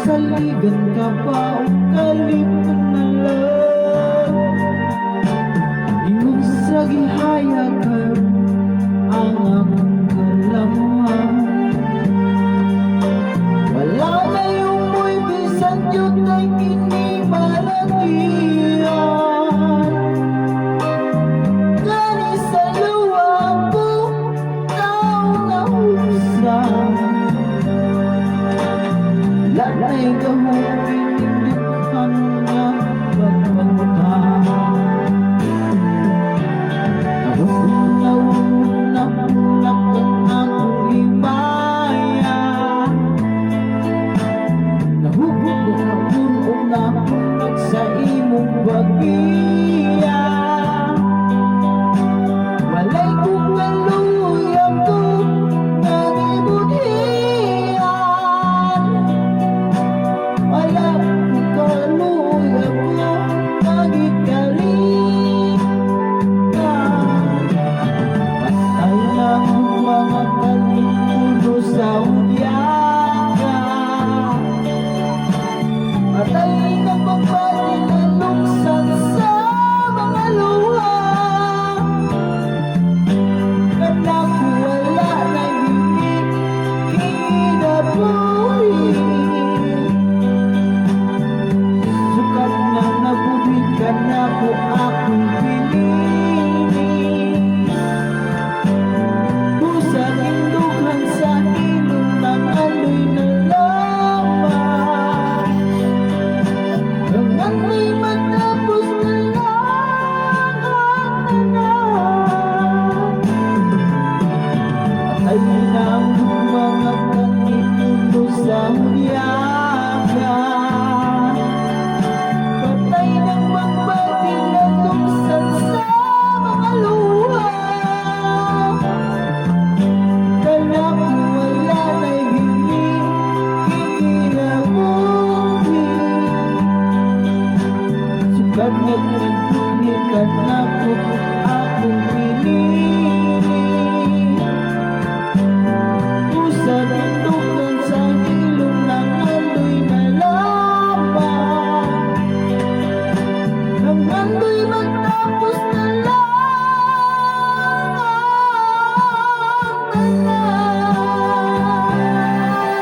Haligan ka pa o kalimutan na lang. Ingon sa gihayagan ang akong kalamang Wala na yung mo'y bisan yun kay kinimalatian tem. 我